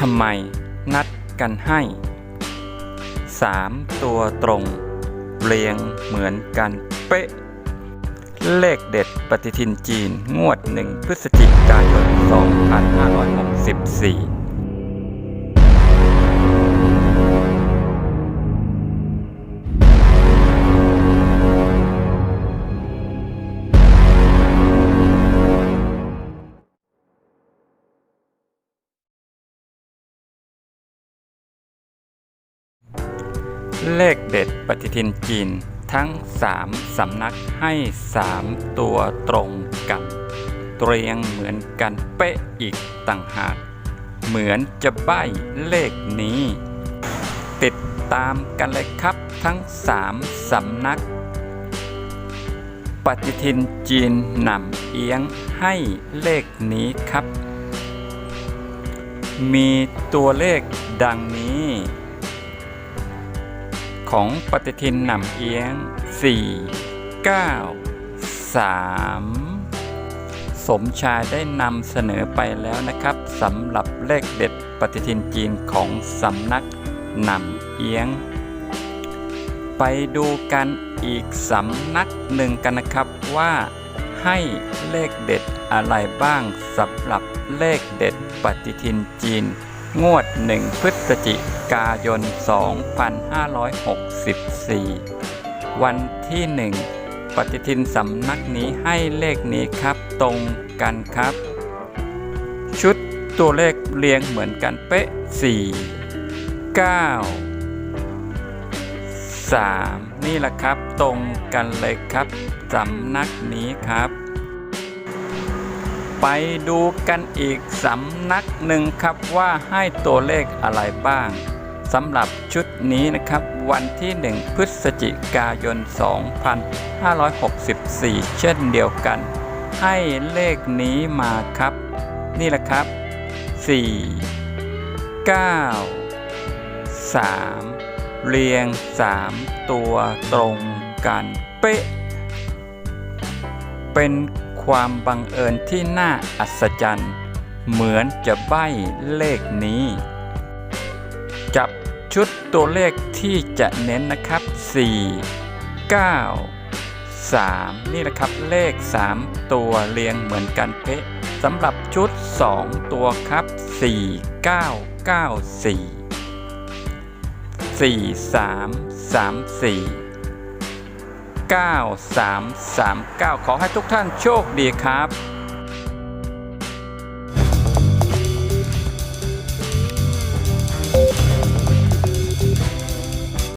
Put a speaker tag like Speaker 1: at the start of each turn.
Speaker 1: ทำไมนัดกันให้สามตัวตรง เรียงเหมือนกันเป๊ะ เลขเด็ดปฏิทินจีนงวด 1 พฤศจิกายน 2564 เลขเด็ดปฏิทินจีนทั้ง 3 สำนักให้ 3 ตัวตรงกันเรียงเหมือนกันเป๊ะอีกต่างหาก เหมือนจะใบ้เลขนี้ ติดตามกันเลยครับทั้ง 3 สำนัก ปฏิทินจีนนำเอียงให้เลขนี้ครับ มีตัวเลขดังนี้ ของปฏิทินนำเอียง 4 9 3สมชายได้นำเสนอไปแล้วนะครับสำหรับเลขเด็ดปฏิทินจีนของสำนักนำเอียง ไปดูกันอีกสำนักหนึ่งกันนะครับว่าให้เลขเด็ดอะไรบ้างสำหรับเลขเด็ดปฏิทินจีน งวด 1 พฤศจิกายน 2564 วันที่ 1 ปฏิทินสำนักนี้ให้เลขนี้ครับตรงกันครับ ชุดตัวเลขเรียงเหมือนกันเป๊ะ 4 9 3 นี่แหละครับตรงกันเลยครับสำนักนี้ครับ ไปดูกันอีกสำนักหนึ่งครับว่าให้ตัวเลขอะไรบ้างสำหรับชุดนี้นะครับ วันที่ 1 พฤศจิกายน 2564 เช่นเดียวกัน ให้เลขนี้มาครับ นี่แหละครับ 4 9 3 เรียง 3 ตัวตรงกันเป๊ะเป็น ความบังเอิญที่น่าอัศจรรย์ เหมือนจะใบ้เลขนี้ จับชุดตัวเลขที่จะเน้นนะครับ 4 9 3 นี่แหละครับเลข 3 ตัวเรียงเหมือนกันเป๊ะสำหรับชุด 2 ตัวครับ 4 9 9 4 4 3 3 4 9339 ขอให้ทุกท่านโชคดีครับ